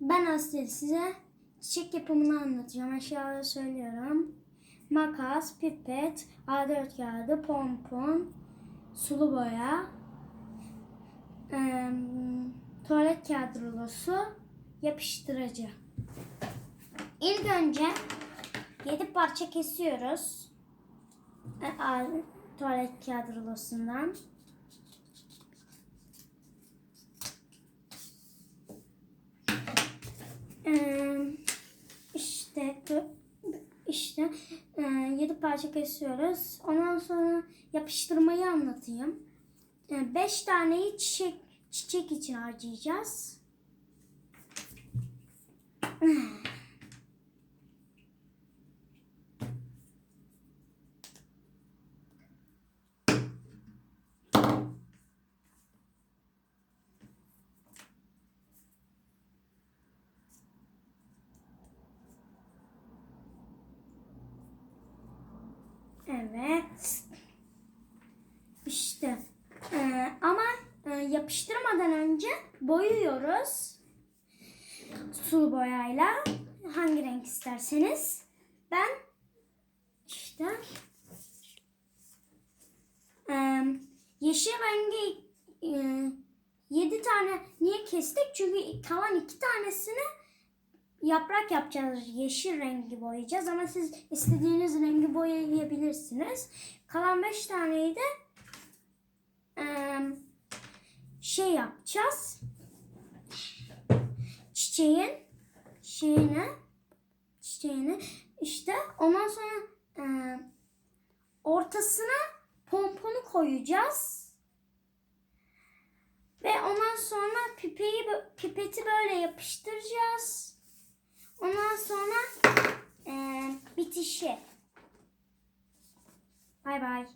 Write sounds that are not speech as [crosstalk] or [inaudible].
Ben aslında size çiçek yapımını anlatacağım. Aşağıda söylüyorum. Makas, pipet, A4 kağıdı, pompon, sulu boya, eee, tuvalet kağıdı rulosu, yapıştırıcı. İlk önce 7 parça kesiyoruz. E, tuvalet kağıdı rulosundan. Ee, işte tu- işte e, yedi parça kesiyoruz. Ondan sonra yapıştırmayı anlatayım. E, beş taneyi çiçek çiçek için harcayacağız. [laughs] Evet. İşte. Ee, ama e, yapıştırmadan önce boyuyoruz. Sulu boyayla. Hangi renk isterseniz. Ben işte e, yeşil rengi e, 7 tane niye kestik? Çünkü kalan iki tanesini yaprak yapacağız. Yeşil rengi boyayacağız ama siz istediğiniz rengi boyayabilirsiniz. Kalan 5 taneyi de eee, şey yapacağız. Çiçeğin şeyini çiçeğini işte ondan sonra eee, ortasına pomponu koyacağız. Ve ondan sonra pipeyi pipeti böyle yapıştıracağız. Ondan sonra eee bitişi. Bay bay.